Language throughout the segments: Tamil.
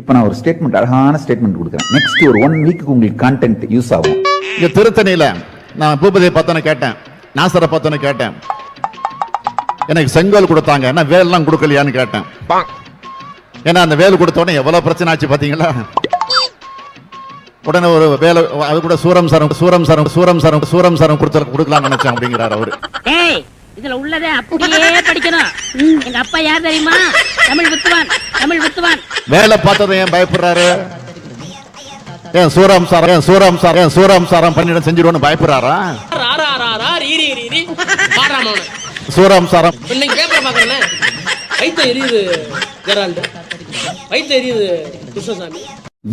இப்போ நான் ஒரு ஸ்டேட்மெண்ட் அழகான ஸ்டேட்மெண்ட் கொடுக்குறேன். நெக்ஸ்ட் ஒரு ஒன் வீக்கு உங்களுக்கு கான்டென்ட் யூஸ் ஆகும். இங்க திருத்தணியில நான் பூபதியை பார்த்தோன்னு கேட்டேன் நாசரை பார்த்தோன்னு கேட்டேன். எனக்கு செங்கோல் கொடுத்தாங்க என்ன வேல்லாம் கொடுக்கலையான்னு கேட்டேன். ஏன்னா அந்த வேல் கொடுத்த உடனே எவ்வளவு பிரச்சனை ஆச்சு பாத்தீங்களா? உடனே ஒரு வேலை அது கூட சூரம் சரம் சூரம் சரம் சூரம் சரம் சூரம் சரம் கொடுத்து கொடுக்கலாம்னு நினைச்சேன் அப்படிங்கிறாரு அவரு. ஏய் இதுல உள்ளதே அப்படியே படிக்கணும். எங்க அப்பா யார் தெரியுமா? தமிழ் வித்துவான் தமிழ் வித்துவான். வேலை பார்த்ததை ஏன் பயப்படுறாரு? ஏன் சூரம் சாரம் ஏன் சூரம் சாரம் ஏன் சூரம் சாரம் பண்ணிட செஞ்சிடுவோன்னு பயப்படுறாரா? சூரம் சாரம். இன்னைக்கு பேப்பர் பாக்குறேன்னு வயிற்று எரியுது ஜெரால்டு. வயிற்று எரியுது கிருஷ்ணசாமி.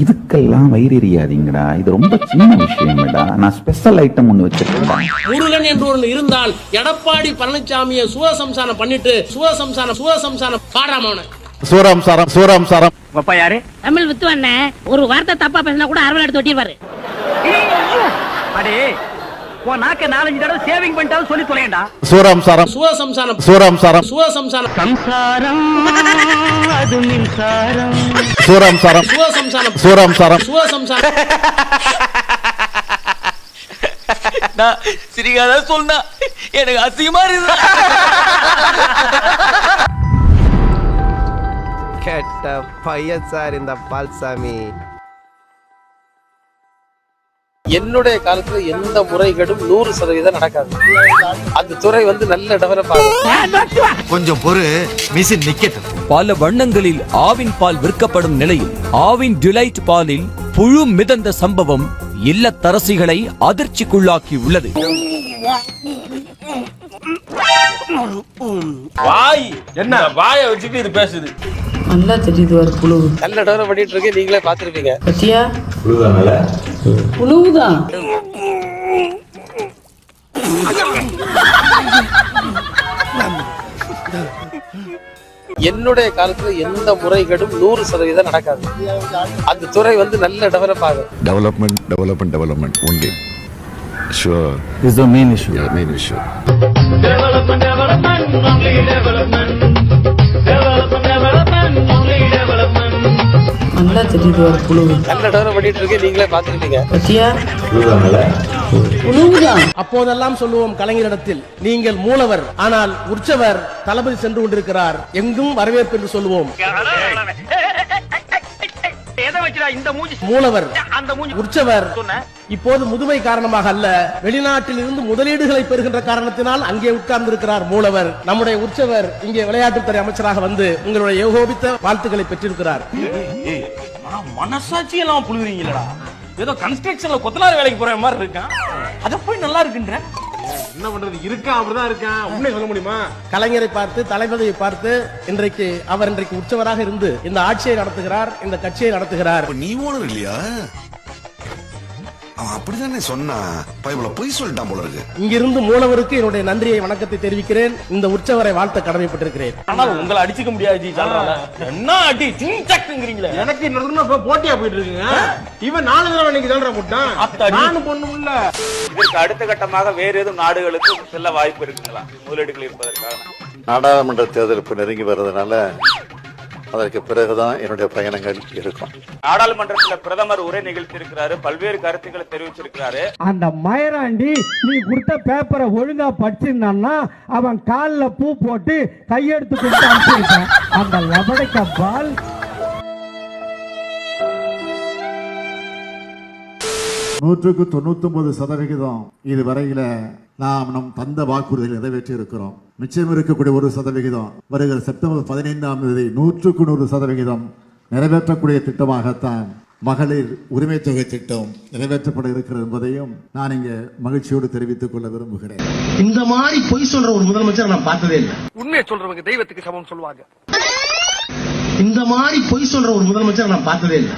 இதுக்கெல்லாம் வயிறு எரியாதீங்கடா. இது ரொம்ப சின்ன விஷயம்டா நான் ஸ்பெஷல் ஐட்டம் ஒன்று வச்சிருக்கேன் முருகன் என்று ஒன்று இருந்தால் எடப்பாடி பழனிசாமியை சூரசம்சாரம் பண்ணிட்டு சூரசம்சாரம் சூரசம்சாரம் பாடுறாம அவனை. சூரம் சாரம் சூரம் சாரம் அப்பா யாரு? தமிழ் வித்துவான் ஒரு வார்த்தை தப்பா பேசினா கூட அரவல் எடுத்து ஒட்டிடுவாரு. அடே உன் நாக்க நாலஞ்சு தடவை சேவிங் பண்ணிட்டாலும் சொல்லி தொலையண்டா. சூரம் சாரம் சூரசம்சாரம் சூரம் சாரம் சூரசம்சாரம் சம்சாரம் அது மின்சாரம். சூரம் சாரம் சூரசம்சாரம் சூரம் சாரம் சூரசம்சாரம் சிரிக்காத சொன்னா எனக்கு அசிங்கமா இருக்கு கெட்ட பையன் சார் இந்த பால்சாமி. என்னுடைய காலத்துல எந்த முறைகேடும் நூறு சதவீதம் நடக்காது. அந்த துறை வந்து நல்ல டெவலப் ஆகும் கொஞ்சம் பொறு மிஷின் நிக்கட்டும். பல வண்ணங்களில் ஆவின் பால் விற்கப்படும் நிலையில் ஆவின் டிலைட் பாலில் புழு மிதந்த சம்பவம் இல்லத்தரசிகளை அதிர்ச்சிக்குள்ளாக்கி உள்ளது வாய்! என்ன? வாயை வச்சுட்டு இது பேசுது. நல்லா தெரியுது ஒரு புழு. நல்ல டெவலப் பண்ணிட்டு இருக்கு நீங்களே பாத்திருப்பீங்க பத்தியா? புழுவுதான் என்னுடைய காலத்துல எந்த முறைகேடும் நூறு சதவீதம் நடக்காது. அந்த துறை வந்து நல்ல டெவலப் ஆகும். Development development development only sure is the main issue main issue நல்லா தெரியுது ஒரு புழு பண்ணிட்டு இருக்கு நீங்களே பத்தியா அப்போதெல்லாம் சொல்லுவோம் கலைஞரிடத்தில் நீங்கள் மூலவர் ஆனால் உற்சவர் தளபதி சென்று கொண்டிருக்கிறார் எங்கும் வரவேற்பு என்று சொல்லுவோம் எதை வச்சுடா இந்த மூஞ்சி மூலவர் அந்த மூஞ்சி உற்சவர் சொன்ன இப்போது முதுமை காரணமாக அல்ல வெளிநாட்டில் இருந்து முதலீடுகளை பெறுகின்ற காரணத்தினால் அங்கே உட்கார்ந்திருக்கிறார் மூலவர் நம்முடைய உற்சவர் இங்கே விளையாட்டுத்துறை அமைச்சராக வந்து உங்களுடைய ஏகோபித்த வாழ்த்துக்களை பெற்றிருக்கிறார் மனசாட்சி எல்லாம் புழுகுறீங்களடா. ஏதோ கன்ஸ்ட்ரக்ஷன்ல கொத்தனார் வேலைக்கு போற மாதிரி இருக்கான். அத போய் நல்லா இருக்குன்ற. என்ன பண்றது? இருக்கான் அப்படிதான் இருக்கான். உண்மை சொல்ல முடியுமா? கலைஞரை பார்த்து தளபதியை பார்த்து இன்றைக்கு அவர் இன்றைக்கு உற்சவராக இருந்து இந்த ஆட்சியை நடத்துகிறார் இந்த கட்சியை நடத்துகிறார். நீ ஓனர் இல்லையா? அவன் அப்படிதானே சொன்னா? பைபிள பொய் சொல்லிட்டான் போல இருக்கு. இங்கிருந்து மூலவருக்கு என்னுடைய நன்றியை வணக்கத்தை தெரிவிக்கிறேன். இந்த உற்சவரை வாழ்த்த கடமைப்பட்டிருக்கிறேன். ஆனால் உங்களை அடிச்சுக்க முடியாது ஜி என்ன அடி சிங் சக்குங்கிறீங்களே எனக்கு இன்னொரு போட்டியா போயிட்டு இருக்குங்க இவன் நாலு தடவை இன்னைக்கு சொல்ற முட்டான் அத்தாடி. நானும் பொண்ணும் இல்ல. இதற்கு அடுத்த கட்டமாக வேற எதுவும் நாடுகளுக்கு செல்ல வாய்ப்பு இருக்குங்களா? முதலீடுகள் இருப்பதற்காக. நாடாளுமன்ற தேர்தல் நெருங்கி வர்றதுனால அதற்கு பிறகுதான் என்னுடைய பயணங்கள் இருக்கும். நாடாளுமன்றத்தில் பிரதமர் உரை நிகழ்த்தி இருக்கிறாரு பல்வேறு கருத்துக்களை தெரிவிச்சிருக்கிறாரு. அந்த மயராண்டி நீ கொடுத்த பேப்பரை ஒழுங்கா படிச்சிருந்தான்னா அவன் காலில் பூ போட்டு கையெடுத்து கொடுத்து அனுப்பிச்சிருக்கான் அந்த லபடைக்க பால். நூற்றுக்கு தொண்ணூத்தொன்பது சதவிகிதம் இதுவரையில நாம் நம் தந்த வாக்குறுதிகளை நிறைவேற்றி இருக்கிறோம் மிச்சம் இருக்கக்கூடிய ஒரு சதவிகிதம். வருகிற செப்டம்பர் பதினைந்தாம் தேதி நூற்றுக்கு நூறு சதவிகிதம் நிறைவேற்றக்கூடிய திட்டமாகத்தான் மகளிர் உரிமை தொகை திட்டம் நிறைவேற்றப்பட இருக்கிறது என்பதையும் நான் இங்கே மகிழ்ச்சியோடு தெரிவித்துக் கொள்ள விரும்புகிறேன். இந்த மாதிரி பொய் சொல்ற ஒரு முதலமைச்சர் நான் பார்த்ததே இல்லை. உண்மையை சொல்றவங்க தெய்வத்துக்கு சமம் சொல்லுவாங்க. இந்த மாதிரி பொய் சொல்ற ஒரு முதலமைச்சர் நான் பார்த்ததே இல்லை.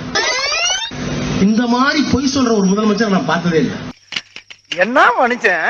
இந்த மாதிரி பொய் சொல்ற ஒரு முதலமைச்சர் நான் பார்த்ததே இல்லை. என்ன மனுஷன்?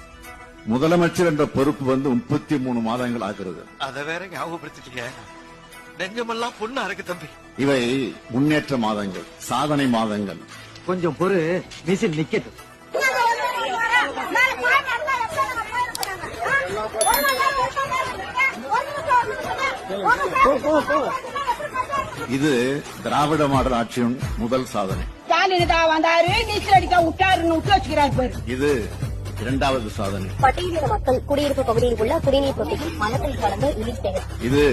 முதலமைச்சர் என்ற பொறுப்பு வந்து முப்பத்தி மூணு மாதங்கள் ஆகிறது. அத வேற ஞாபகப்படுத்திட்டீங்க. நெஞ்சமெல்லாம் பொண்ணு அறக்கு தம்பி. இவை முன்னேற்ற மாதங்கள் சாதனை மாதங்கள். கொஞ்சம் பொறு மிஷின் நிக்கட்டும். இது திராவிட மாடல் ஆட்சியின் முதல் சாதனை. ஸ்டாலின் தான் வந்தாரு நீச்சல் அடிக்க விட்டாருன்னு விட்டு வச்சுக்கிறாரு பாரு. இது இரண்டாவது சாதனை. பட்டியலின மக்கள் குடியிருப்பு பகுதியில் உள்ள குடிநீர் தொட்டியில் மலத்தில் கலந்து செய்யணும் இது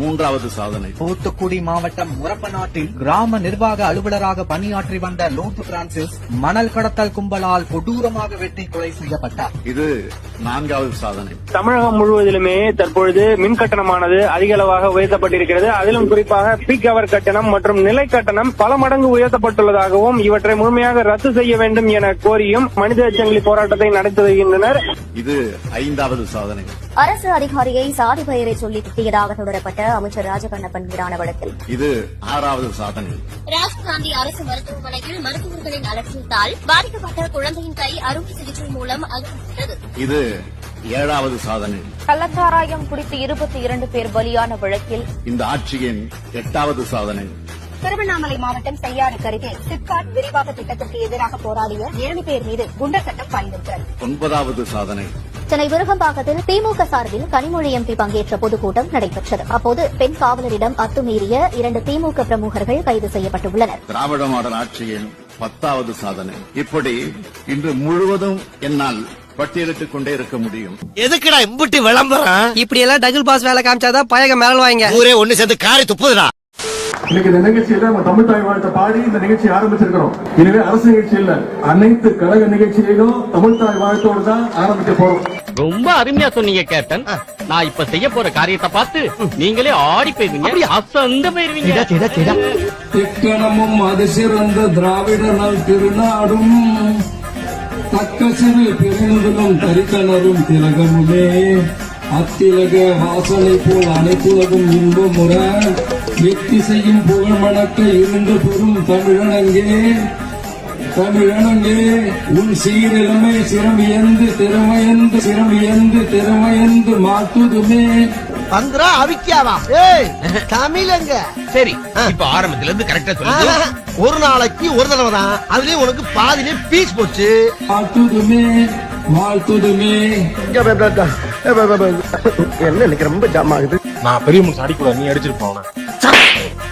மூன்றாவது சாதனை. தூத்துக்குடி மாவட்டம் முரப்பநாட்டில் கிராம நிர்வாக அலுவலராக பணியாற்றி வந்த லோத்து பிரான்சிஸ் மணல் கடத்தல் கும்பலால் கொடூரமாக வெட்டி கொலை செய்யப்பட்டார். இது நான்காவது சாதனை. தமிழகம் முழுவதிலுமே தற்பொழுது மின் கட்டணமானது அதிக அளவாக உயர்த்தப்பட்டிருக்கிறது. அதிலும் குறிப்பாக பீக் அவர் கட்டணம் மற்றும் நிலை கட்டணம் பல மடங்கு உயர்த்தப்பட்டுள்ளதாகவும் இவற்றை முழுமையாக ரத்து செய்ய வேண்டும் என கோரியும் மனித சங்கிலி போராட்டத்தை நடத்தி வருகின்றனர் இது ஐந்தாவது சாதனை. அரசு அதிகாரியை சாதி பெயரை சொல்லி திட்டியதாக தொடரப்பட்ட அமைச்சர் ராஜகண்ணப்பன் மீதான வழக்கில் இது ஆறாவது சாதனை. ராஜீவ்காந்தி அரசு மருத்துவமனையில் மருத்துவர்களின் அலட்சியத்தால் பாதிக்கப்பட்ட குழந்தையின் கை அறுவை சிகிச்சை மூலம் அகற்றப்பட்டது. இது ஏழாவது சாதனை. கள்ளச்சாராயம் குடித்து இருபத்தி இரண்டு பேர் பலியான வழக்கில். இந்த ஆட்சியின் எட்டாவது சாதனை. திருவண்ணாமலை மாவட்டம் செய்யாறுக்கு அருகே சிப்காட் விரிவாக்க திட்டத்திற்கு எதிராக போராடிய ஏழு பேர் மீது குண்டர் சட்டம் பாய்ந்திருக்கிறது ஒன்பதாவது சாதனை. சென்னை விருகம்பாக்கத்தில் திமுக சார்பில் கனிமொழி எம்பி பங்கேற்ற பொதுக்கூட்டம் நடைபெற்றது. அப்போது பெண் காவலரிடம் அத்துமீறிய இரண்டு திமுக பிரமுகர்கள் கைது செய்யப்பட்டுள்ளனர். திராவிட மாடல் ஆட்சியின் பத்தாவது சாதனை. இப்படி இன்று முழுவதும் என்னால் பட்டியலிட்டுக் கொண்டே இருக்க முடியும். எதுக்குடா இம்புட்டு விளம்பரம்? இப்படி எல்லாம் டபுள் பாஸ் வேலை காமிச்சாதான் பயக மேல வாங்க ஊரே ஒண்ணு சேர்ந்து காரி துப்புதுடா. இன்னைக்கு இந்த நிகழ்ச்சியில நம்ம தமிழ் தாய் வாழ்த்தை பாடி இந்த நிகழ்ச்சி ஆரம்பிச்சிருக்கிறோம். எனவே அரசு நிகழ்ச்சி இல்ல அனைத்து கழக நிகழ்ச்சியிலும் தமிழ் தாய் வாழ்த்தோடு தான் ஆரம்பிக்க போறோம். ரொம்ப அருமையா சொன்னீங்க கேப்டன். நான் இப்ப செய்ய போற காரியத்தை பார்த்து நீங்களே ஆடி போயிருவீங்க. அசந்து போயிருவீங்க. திக்கணமும் அது சிறந்த திராவிட நல் திருநாடும். தக்க சிறு பெருந்தலும் தரித்தனரும் திலகமுமே. அத்திலக வாசனை போல் அனைத்துலகும் இன்பமுற. எத்திசையும் புகழ் மணக்க இருந்த பெரும் தமிழனங்கே. தமிழனங்கே உன் சீரிழமை சிறமியந்து திறமையந்து சிறமியந்து திறமையந்து மாற்றுதுமே வந்துரா அவிக்காவா ஏய் தமிழங்க. சரி இப்ப ஆரம்பத்துல இருந்து கரெக்டா சொல்லுங்க ஒரு நாளைக்கு ஒரு தடவை தான். அதுலயும் உனக்கு பாதிலே பீஸ் போச்சு. வாழ்த்துதுமே வாழ்த்துதுமே என்ன எனக்கு ரொம்ப ஜாம் ஆகுது. நான் பெரிய முன் அடிக்கூடாது நீ அடிச்சிட்டு போன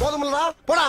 போதுமில்லடா போடா.